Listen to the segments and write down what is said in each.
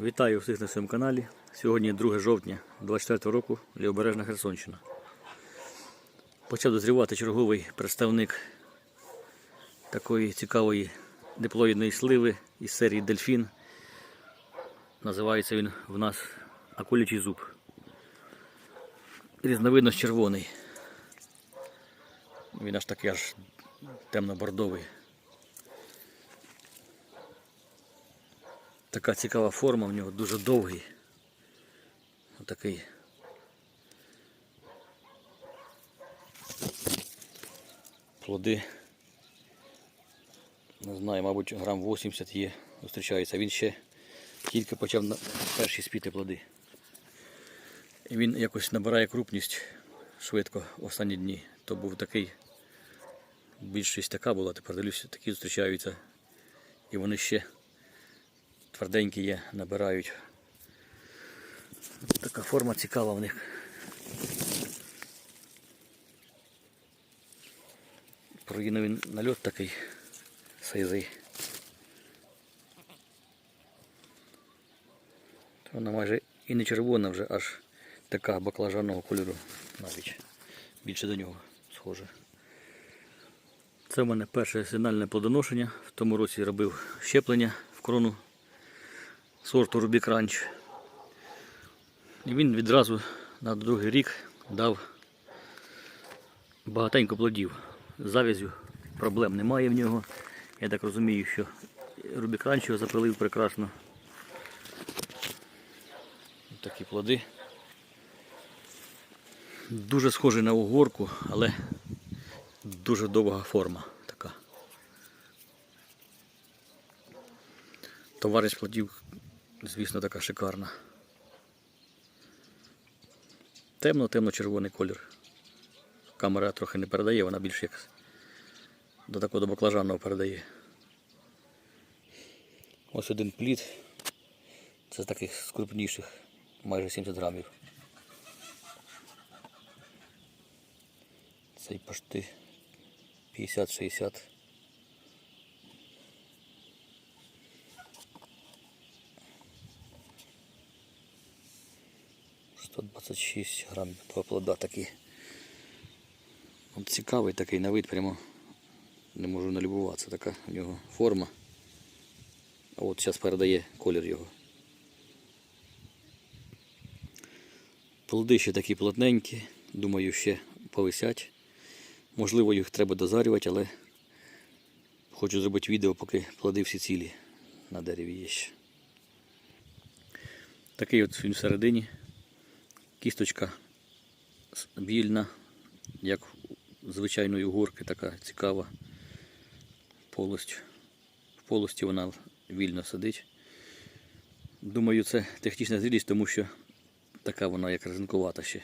Вітаю всіх на своєму каналі. Сьогодні 2 жовтня 24 року, Лівобережна Херсонщина. Почав дозрівати черговий представник такої цікавої диплоїдної сливи із серії Дельфін. Називається він в нас акулячий зуб. Різновидність червоний. Він аж такий аж темно-бордовий. Така цікава форма в нього, дуже довгий. Отакий. Плоди. Не знаю, мабуть, грам 80 є, зустрічається. Він ще тільки почав на перші спіти плоди. І він якось набирає крупність швидко в останні дні. То був такий, більшість така була, тепер дивлюся, такі зустрічаються. І вони ще тверденькі є, набирають. Така форма цікава в них. Проїновий нальот такий сизий. Вона майже і не червона вже, аж така баклажанного кольору навіть. Більше до нього схоже. Це в мене перше сигнальне плодоношення. В тому році робив щеплення в крону сорту Рубік Ранч. І він відразу на другий рік дав багатенько плодів. Завязю проблем немає в нього. Я так розумію, що Рубік Ранч його запилив прекрасно. Такі плоди. Дуже схожий на угорку, але дуже довга форма така. Товариш плодів, звісно, така шикарна. Темно-темно-червоний колір. Камера трохи не передає, вона більш як до такого до баклажанного передає. Ось один плід. Це з таких з крупніших, майже 70 грамів. Цей пошти 50-60. Сто двадцять шість два плода такі. От цікавий такий на вид прямо не можу налюбуватися. Така у нього форма. А от зараз передає колір його. Плоди ще такі плотненькі, думаю, ще повисять. Можливо, їх треба дозарювати, але хочу зробити відео, поки плоди всі цілі на дереві є ще. Такий от він всередині. Кісточка вільна, як звичайної угорки, така цікава. Полость. В полості вона вільно сидить. Думаю, це технічна зрілість, тому що така вона як резинкувата ще.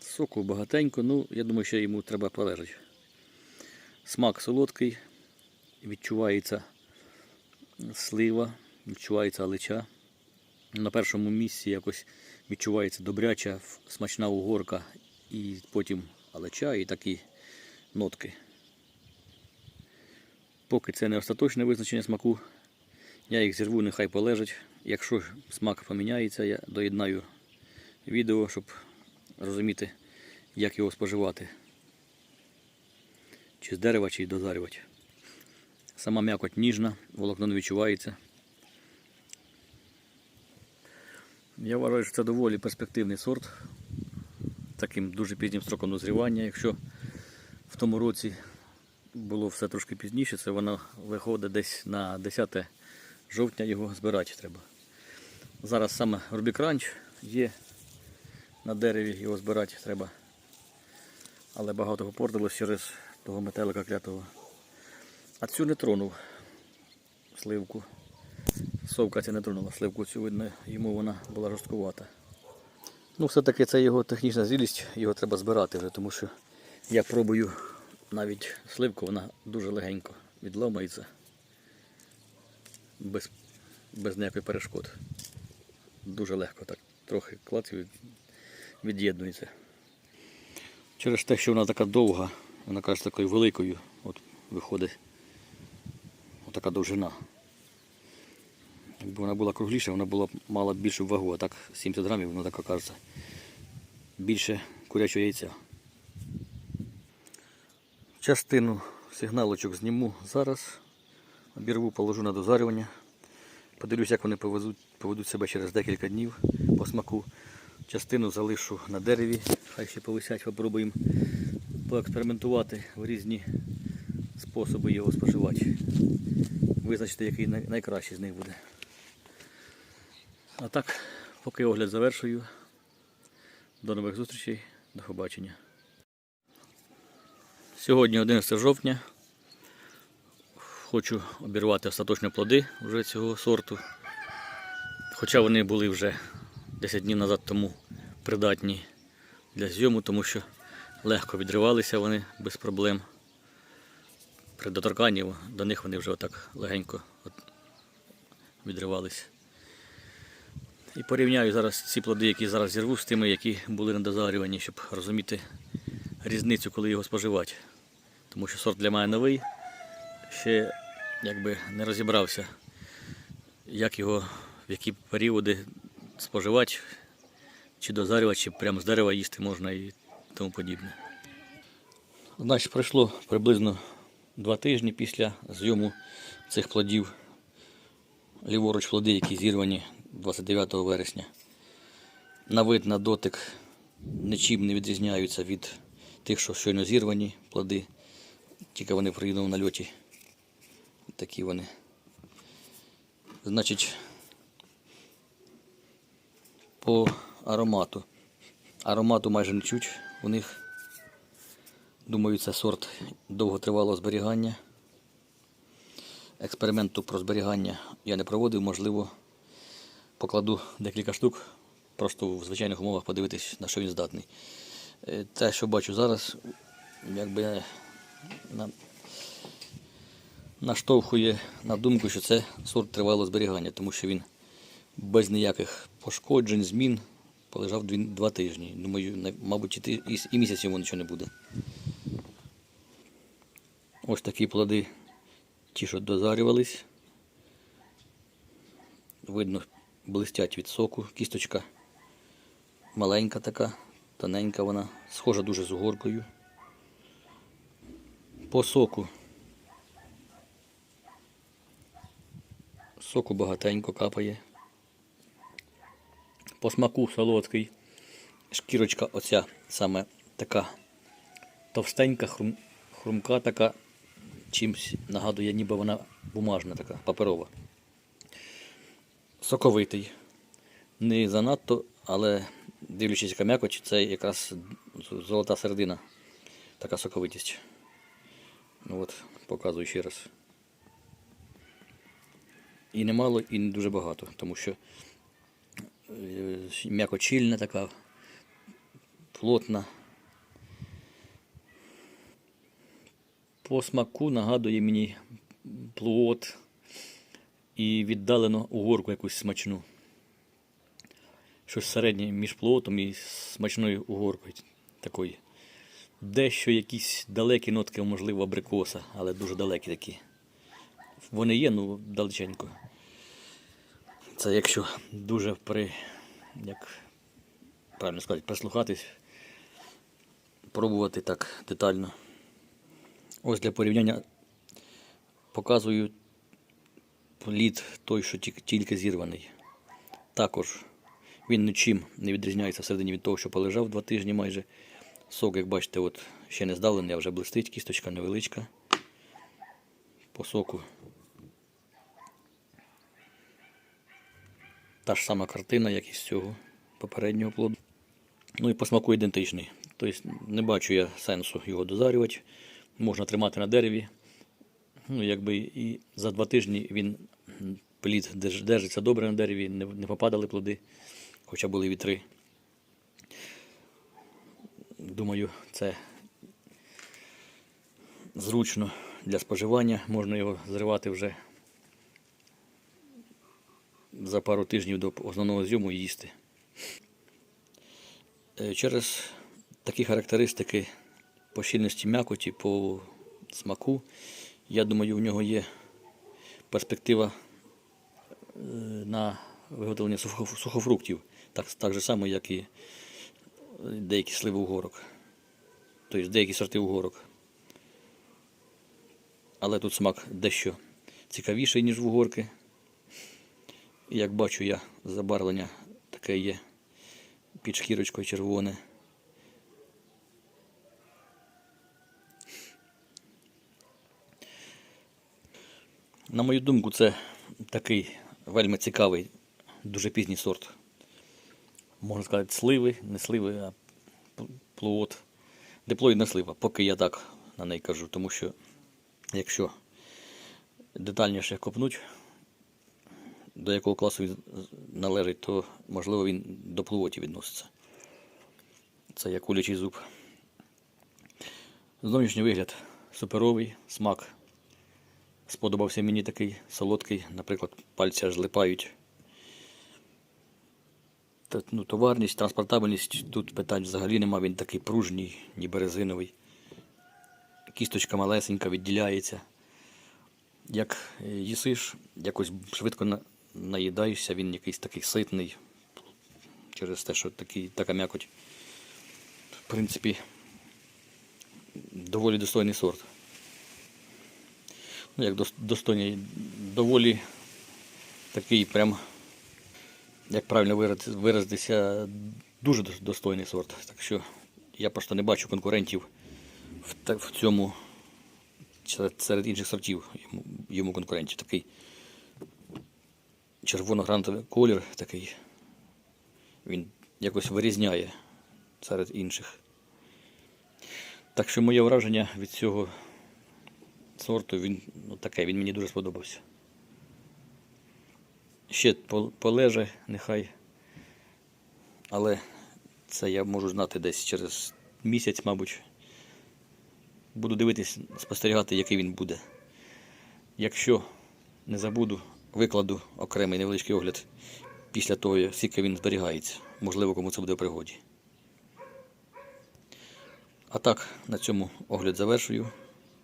Соку багатенько, ну я думаю, що йому треба полежати. Смак солодкий, відчувається слива, відчувається алича. На першому місці якось відчувається добряча, смачна угорка і потім алича і такі нотки. Поки це не остаточне визначення смаку, я їх зірву, нехай полежать. Якщо смак поміняється, я доєднаю відео, щоб розуміти, як його споживати. Чи з дерева, чи дозарювати. Сама м'якоть ніжна, волокно не відчувається. Я вважаю, що це доволі перспективний сорт. Таким дуже пізнім строком дозрівання. Якщо в тому році було все трошки пізніше, це воно виходить десь на 10 жовтня його збирати треба. Зараз саме Рубік Ранч є на дереві, його збирати треба. Але багато попортилось через того метелика клятого. А цю не тронув сливку. Совка ця не тронула сливку, цю видно, йому вона була жорсткувата. Ну, все-таки це його технічна зрілість, його треба збирати вже, тому що я пробую навіть сливку, вона дуже легенько відломається. Без, без ніяких перешкод. Дуже легко так, трохи клац і від- від'єднується. Через те, що вона така довга, вона каже такою великою, от виходить отака довжина. Якби вона була кругліша, вона була мала б більшу вагу, а так 70 грамів, воно так кажеться. Більше курячого яйця. Частину сигналочок зніму зараз. Обірву, положу на дозарювання. Подивлюсь, як вони повезуть, поведуть себе через декілька днів по смаку. Частину залишу на дереві, хай ще повисять, попробуємо поекспериментувати в різні способи його споживати. Визначити, який найкращий з них буде. А так, поки огляд завершую. До нових зустрічей, до побачення. Сьогодні 11 жовтня. Хочу обірвати остаточно плоди вже цього сорту. Хоча вони були вже 10 днів назад тому придатні для зйому, тому що легко відривалися вони без проблем. При доторканні до них вони вже отак легенько от відривалися. І порівняю зараз ці плоди, які зараз зірву, з тими, які були на дозарюванні, щоб розуміти різницю, коли його споживати. Тому що сорт для мене новий, ще якби не розібрався, як його, в які періоди споживати, чи дозарювати, чи прямо з дерева їсти можна і тому подібне. Значить, пройшло приблизно два тижні після зйому цих плодів. Ліворуч плоди, які зірвані 29 вересня. На вид, на дотик нічим не відрізняються від тих, що щойно зірвані плоди. Тільки вони в на нальоті. Такі вони. Значить, по аромату. Аромату майже не чуть у них. Думаю, це сорт довготривалого зберігання. Експерименту про зберігання я не проводив, можливо, покладу декілька штук, просто в звичайних умовах подивитись, на що він здатний. Е, Те, що бачу зараз, якби на, наштовхує на думку, що це сорт тривалого зберігання, тому що він без ніяких пошкоджень, змін полежав два тижні. Думаю, мабуть, і місяць йому нічого не буде. Ось такі плоди, ті, що дозарювались. Видно, блистять від соку. Кісточка маленька така, тоненька вона, схожа дуже з угоркою. По соку. Соку багатенько капає. По смаку солодкий. Шкірочка оця саме така товстенька, хрум, хрумка така, чимсь нагадує, ніби вона бумажна така, паперова. Соковитий. Не занадто, але дивлячись яка м'якоть, це якраз золота середина. Така соковитість. Ну от, показую ще раз. І немало, і не дуже багато, тому що е, м'якочільна така, плотна. По смаку нагадує мені плод і віддалено угорку якусь смачну. Щось середнє між плотом і смачною угоркою такої. Дещо якісь далекі нотки, можливо, абрикоса, але дуже далекі такі. Вони є, ну далеченько. Це якщо дуже при, як правильно сказати, прислухатись, пробувати так детально. Ось для порівняння показую плід той, що тільки зірваний. Також він нічим не відрізняється всередині від того, що полежав два тижні майже. Сок, як бачите, от ще не здавлений, а вже блистить, кісточка невеличка. По соку. Та ж сама картина, як і з цього попереднього плоду. Ну і по смаку ідентичний. Тобто не бачу я сенсу його дозарювати. Можна тримати на дереві. Ну, якби і за два тижні він плід держиться добре на дереві, не, не попадали плоди, хоча були вітри. Думаю, це зручно для споживання. Можна його зривати вже за пару тижнів до основного зйому і їсти. Е, Через такі характеристики по щільності м'якоті, по смаку, я думаю, в нього є перспектива е, на виготовлення сухофруктів, так, так же само, як і е, деякі сливи угорок. Тобто деякі сорти угорок. Але тут смак дещо цікавіший, ніж в угорки. Як бачу я, забарвлення таке є під шкірочкою червоне. На мою думку, це такий вельми цікавий, дуже пізній сорт. Можна сказати, сливи, не сливи, а плод. Диплоїдна слива, поки я так на неї кажу, тому що якщо детальніше копнуть, до якого класу він належить, то можливо він до плуоті відноситься. Це як кулячий зуб. Зовнішній вигляд суперовий, смак. Сподобався мені такий солодкий, наприклад, пальці аж липають. Ну, товарність, транспортабельність тут питань взагалі нема, він такий пружній, ніби резиновий. Кісточка малесенька відділяється. Як е, їсиш, якось швидко наїдаєшся, він якийсь такий ситний. Через те, що такий, така м'якоть. В принципі, доволі достойний сорт. Ну, як дос- достойний, доволі такий прям, як правильно виразитися, дуже достойний сорт. Так що я просто не бачу конкурентів в, в цьому серед, інших сортів йому, йому конкурентів. Такий червоно-гранатовий колір такий. Він якось вирізняє серед інших. Так що моє враження від цього сорту він ну, таке, він мені дуже сподобався. Ще полеже, нехай. Але це я можу знати десь через місяць, мабуть. Буду дивитись, спостерігати, який він буде. Якщо не забуду, викладу окремий невеличкий огляд після того, скільки він зберігається. Можливо, кому це буде в пригоді. А так, на цьому огляд завершую.